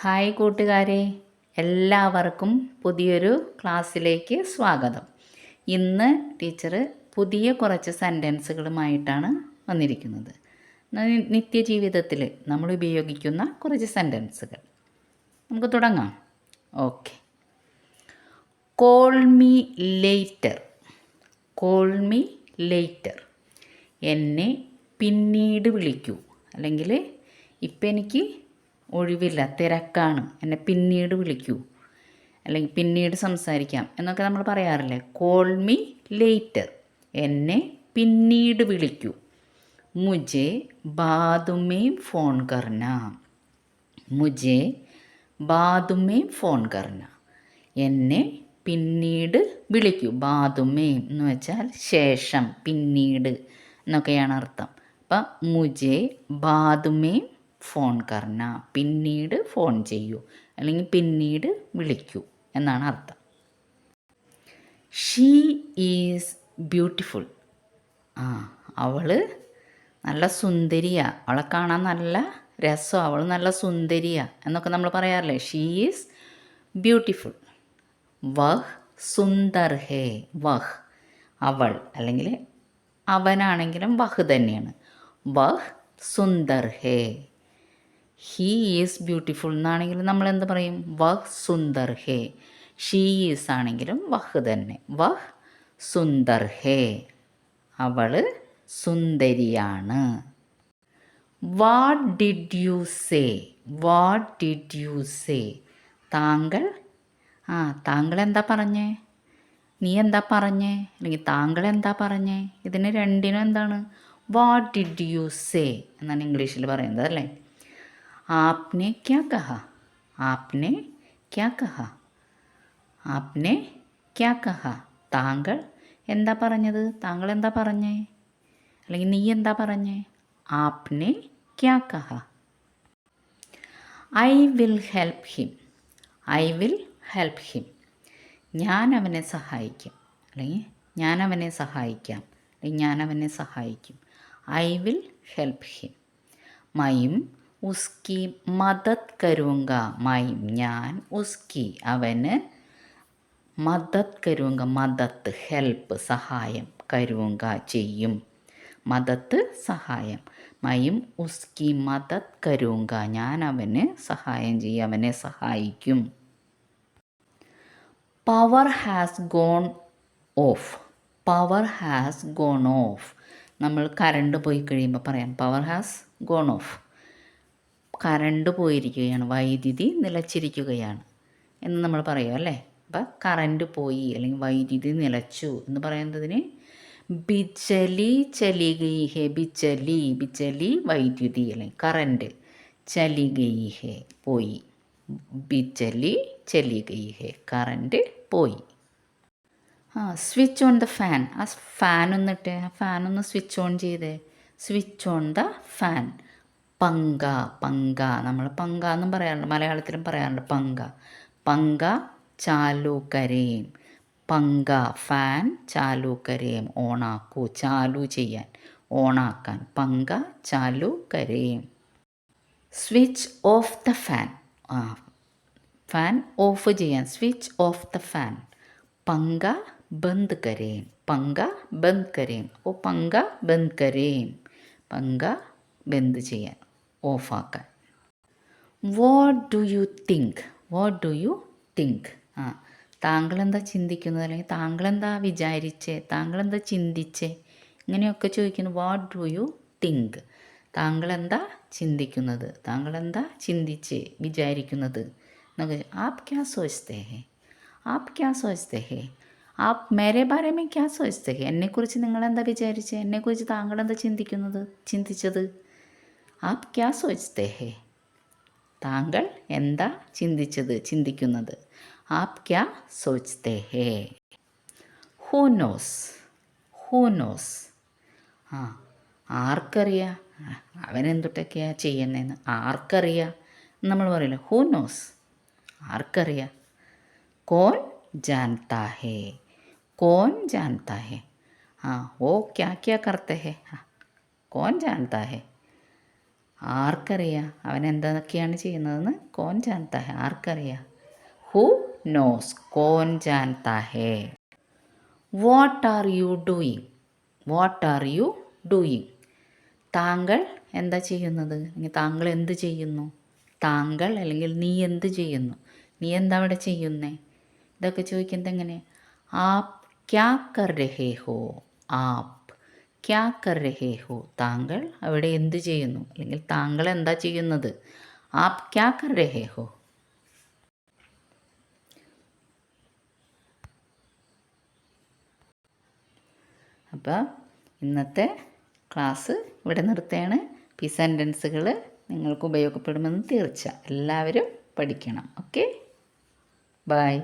Hi കൂട്ടുകാരെ എല്ലാവർക്കും പുതിയൊരു ക്ലാസ്സിലേക്ക് സ്വാഗതം. ഇന്ന് ടീച്ചർ പുതിയ കുറച്ച് സെന്റൻസുകളുമായിട്ടാണ് വന്നിരിക്കുന്നത്. നിത്യജീവിതത്തിൽ നമ്മൾ ഉപയോഗിക്കുന്ന കുറച്ച് സെന്റൻസുകൾ നമുക്ക് തുടങ്ങാം. Okay. Call me later call me later എന്നെ പിന്നീട് വിളിക്കൂ. അല്ലെങ്കിൽ ഇപ്പം എനിക്ക് ഒഴിവില്ല തിരക്കാണ്. എന്നെ പിന്നീട് വിളിക്കൂ. അല്ലെങ്കിൽ പിന്നീട് സംസാരിക്കാം എന്നൊക്കെ നമ്മൾ പറയാറില്ലേ? കോൾ മീ ലേറ്റർ എന്നെ പിന്നീട് വിളിക്കൂ. മുജെ ബാദുമേ ഫോൺ കർണ. മുജെ ബാദുമേ ഫോൺ കർണ. എന്നെ പിന്നീട് വിളിക്കൂ. ബാദുമേ എന്ന് വെച്ചാൽ ശേഷം പിന്നീട് എന്നൊക്കെയാണ് അർത്ഥം. അപ്പം മുജെ ബാദുമേ ഫോൺ കർണ പിന്നീട് ഫോൺ ചെയ്യൂ അല്ലെങ്കിൽ പിന്നീട് വിളിക്കൂ എന്നാണ് അർത്ഥം. She is beautiful. ആ അവൾ നല്ല സുന്ദരിയാ. അവളെ കാണാൻ നല്ല രസം അവൾ നല്ല സുന്ദരിയാ എന്നൊക്കെ നമ്മൾ പറയാറില്ലേ? She is beautiful. വഹ് സുന്ദർ ഹേ. വഹ് അവൾ അല്ലെങ്കിൽ അവനാണെങ്കിലും വഹ് തന്നെയാണ്. വഹ് സുന്ദർ ഹേ. ഹീ ഈസ് ബ്യൂട്ടിഫുൾ എന്നാണെങ്കിലും നമ്മൾ എന്ത് പറയും? വഹ് സുന്ദർ ഹേ. ഷീ ഈസ് ആണെങ്കിലും വഹ് തന്നെ. വഹ് സുന്ദർ ഹേ. അവൾ സുന്ദരിയാണ്. What did you say what did you say താങ്കൾ? ആ താങ്കൾ എന്താ പറഞ്ഞേ? നീ എന്താ പറഞ്ഞേ? അല്ലെങ്കിൽ താങ്കൾ എന്താ പറഞ്ഞേ? ഇതിന് രണ്ടിനും എന്താണ്? വാട്ട് ഡിഡ് യു സേ എന്നാണ് ഇംഗ്ലീഷിൽ പറയുന്നത് അല്ലേ? ആപ്നെ क्या कहा? आपने क्या कहा? आपने क्या कहा? താങ്കൾ എന്താ പറഞ്ഞത്? താങ്കൾ എന്താ പറഞ്ഞേ? അല്ലെങ്കിൽ നീ എന്താ പറഞ്ഞേ? ആപ്നെ ക്യാ കഹ I will help him I will help him ഞാൻ അവനെ സഹായിക്കും. അല്ലെങ്കിൽ ഞാൻ അവനെ സഹായിക്കാം. അല്ലെങ്കിൽ ഞാൻ അവനെ സഹായിക്കും. ഐ വിൽ ഹെൽപ്പ് ഹിം മയും ഉസ്കി മദത് കരുങ്ക മൈ ഞാൻ ഉസ്കി. അവന് മദത് കരുങ്ക മദത്ത് ഹെൽപ്പ് സഹായം കരുങ്ക ചെയ്യും. മദത്ത് സഹായം. മയും ഉസ്കി മദത് കരുങ്ക ഞാൻ അവന് സഹായം ചെയ്യും അവനെ സഹായിക്കും. Power has gone off power has gone off നമ്മൾ കറണ്ട് പോയി കഴിയുമ്പോൾ പറയാം power has gone off current പോയിരിക്കുകയാണ്. വൈദ്യുതി നിലച്ചിരിക്കുകയാണ് എന്ന് നമ്മൾ പറയും അല്ലേ? അപ്പം കറണ്ട് പോയി അല്ലെങ്കിൽ വൈദ്യുതി നിലച്ചു എന്ന് പറയുന്നതിന് ബിച്ചലി ചലി ഗയി ഹെ ബിച്ചലി ബിച്ചലി വൈദ്യുതി അല്ലെങ്കിൽ കറണ്ട് ചലി പോയി. ബിച്ചലി ചലി കറണ്ട് പോയി. ആ സ്വിച്ച് ഓൺ ദ ഫാൻ. ആ ഫാൻ ഒന്നിട്ട് ആ ഫാൻ ഒന്ന് സ്വിച്ച് ഓൺ ചെയ്തേ. Switch on the fan. പങ്ക പങ്ക. നമ്മൾ പങ്ക എന്നും പറയാറുണ്ട്. മലയാളത്തിലും പറയാറുണ്ട് പങ്ക. പങ്ക ചാലു പങ്ക ഫാൻ ചാലു ഓണാക്കൂ. ചാലു ചെയ്യാൻ. ഓണാക്കാൻ. പങ്ക ചാലു സ്വിച്ച് ഓഫ് ദ ഫാൻ. ആ ഫാൻ ഓഫ് ചെയ്യാൻ. Switch off the fan. പങ്ക ബന്ദ് കരയും പങ്ക ബന്ദ് കരയും ഓ പങ്ക ബന്ദ് കരയും പങ്ക ബന്ദ് ചെയ്യാൻ. ഓഫാക്കാൻ. What do you think what do you think ആ താങ്കൾ എന്താ ചിന്തിക്കുന്നത്? അല്ലെങ്കിൽ താങ്കൾ എന്താ വിചാരിച്ചേ? താങ്കൾ എന്താ ചിന്തിച്ചേ? ഇങ്ങനെയൊക്കെ ചോദിക്കുന്നു. വാട്ട് ഡു യു തിങ്ക് താങ്കൾ എന്താ ചിന്തിക്കുന്നത്? താങ്കൾ എന്താ ചിന്തിച്ച്? വിചാരിക്കുന്നത്? എന്നൊക്കെ ആപ് ക്യാ സോച്ചത്തെ ഹേ? ആപ് ക്യാ സോച്ചത്തെ ഹേ? ആപ് മേരെ ബാരെ മേ ക്യാ സോച്ചത്തെ ഹേ? എന്നെക്കുറിച്ച് നിങ്ങൾ എന്താ വിചാരിച്ചത് എന്നെക്കുറിച്ച് താങ്കൾ എന്താ ചിന്തിക്കുന്നത്? ചിന്തിച്ചത്? ആപ് ക്യാ സോച്ചത്തെ ഹേ? താങ്കൾ എന്താ ചിന്തിച്ചത് ചിന്തിക്കുന്നത്? ആപ് ക്യാ സോച്ചത്തെ ഹേ? Who knows who knows. ആ ആർക്കറിയാം? ആ, അവനെന്തൊട്ടൊക്കെയാ ചെയ്യുന്നതെന്ന് ആർക്കറിയാം? നമ്മൾ പറയില്ല ഹൂ നോസ് ആർക്കറിയാം? കോൻ ജാൻതാ ഹേ കോൺ ജാൻതാ ഹേ. ആ ഓ ക്യാ ക്യാ കർത്തേ ഹേ. കോൻ ജാൻതാ ഹേ. ആർക്കറിയാം? അവൻ എന്തൊക്കെയാണ് ചെയ്യുന്നതെന്ന്? കോൻ ജാൻതാ ഹെ ആർക്കറിയാം? ഹു നോസ് കോൻ ജാൻതാ ഹെ what are you doing? What are you doing? താങ്കൾ എന്താ ചെയ്യുന്നത്? താങ്കൾ എന്ത് ചെയ്യുന്നു? താങ്കൾ അല്ലെങ്കിൽ നീ എന്ത് ചെയ്യുന്നു? നീ എന്താ അവിടെ ചെയ്യുന്നേ? ഇതൊക്കെ ചോദിക്കുന്നത് എങ്ങനെ? ആപ് ക്യാ കർ രഹേ ഹോ? ആപ്. ക്യാ കർ രഹേ ഹോ താങ്കൾ അവിടെ എന്ത് ചെയ്യുന്നു? അല്ലെങ്കിൽ താങ്കൾ എന്താ ചെയ്യുന്നത്? ആപ് ക്യാ കർ രഹേ ഹോ അപ്പോൾ ഇന്നത്തെ ക്ലാസ് ഇവിടെ നിർത്തുകയാണ്. പി സെന്റൻസുകൾ നിങ്ങൾക്ക് ഉപയോഗപ്പെടുമെന്ന് തീർച്ച. എല്ലാവരും പഠിക്കണം. ഓക്കെ? ബൈ.